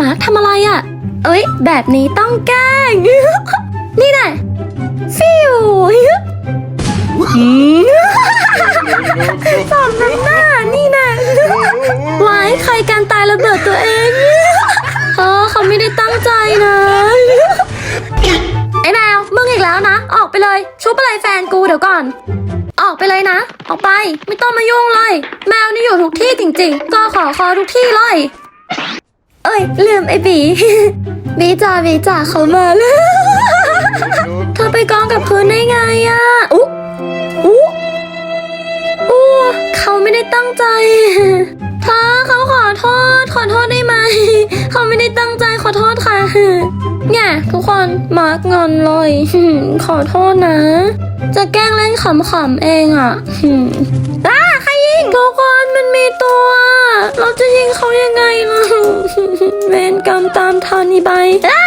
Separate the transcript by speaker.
Speaker 1: มาร์คทำอะไรอะ่ะ เอ้ย แบบนี้ต้องแกล้ง นี่แน่ฟิวอืมสมน้ำหน้า นี่แน่ไว้ใครการตายระเบิดตัวเองเออเขาไม่ได้ตั้งใจนะไอ้แมวมึงอีกแล้วนะ ออกไปเลยชุบอะไรแฟนกูเดี๋ยวก่อน ออกไปเลยนะ ออกไป ไม่ต้องมายุ่งเลย แมวนี่อยู่ทุกที่จริงๆ ก็ขอคอทุกที่เลย เอ้ย ลืมไอ้บี บีจ่าบีจ่าเขามาแล้วเธอไปกองกับพื้นได้ไงอะอุ๊อุ๊อู้เขาไม่ได้ตั้งใจเธอเขาขอโทษ ขอโทษได้ไหม เขาไม่ได้ตั้งใจขอโทษค่ะ ทุกคนมาร์กงอนเลย ขอโทษนะ จะแกล้งเล่นขำๆเองอะอ้าใครยิงทุกคนมันมีตัว เราจะยิงเขายังไงล่ะเวรกรรมตามทันอีใบอ้า